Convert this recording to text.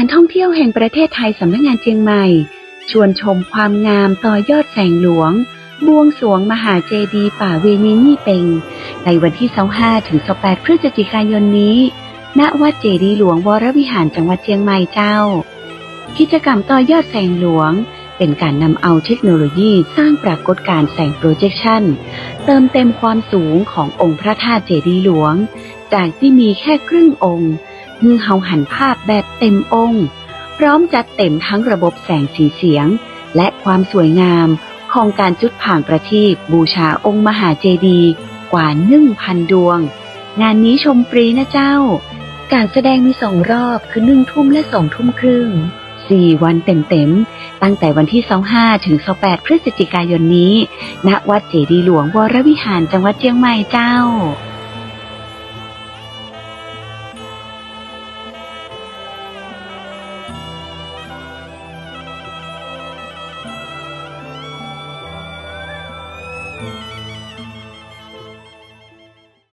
การท่องเที่ยวแห่งประเทศไทยสำนักงานเชียงใหม่ ชวนชมความงามต่อยอดแสงหลวง บวงสรวงมหาเจดีย์ป่าเวณีนี่เปงในวันที่ 25 ถึง 28 พฤศจิกายนนี้ ณ วัดเจดีย์หลวงวรวิหารจังหวัดเชียงใหม่เจ้า กิจกรรมต่อยอดแสงหลวง เป็นการนำเอาเทคโนโลยีสร้างปรากฏการณ์แสงโปรเจคชันเติมเต็มความสูงขององค์พระธาตุเจดีย์หลวง จากที่มีแค่ครึ่งองค์ มือเฮาหันภาพแบบเต็มองค์ พร้อมจัดเต็มทั้งระบบแสงสีเสียง และความสวยงามของการจุดผ่างประทีปบูชาองค์มหาเจดีย์กว่า1,000ดวง งานนี้ชมฟรีนะเจ้า การแสดงมีสองรอบคือหนึ่งทุ่มและสองทุ่มครึ่งสี่วันเต็มๆ ตั้งแต่วันที่ 25 ถึง 28 พฤศจิกายนนี้ ณ วัดเจดีย์หลวงวรวิหารจังหวัดเชียงใหม่เจ้า ค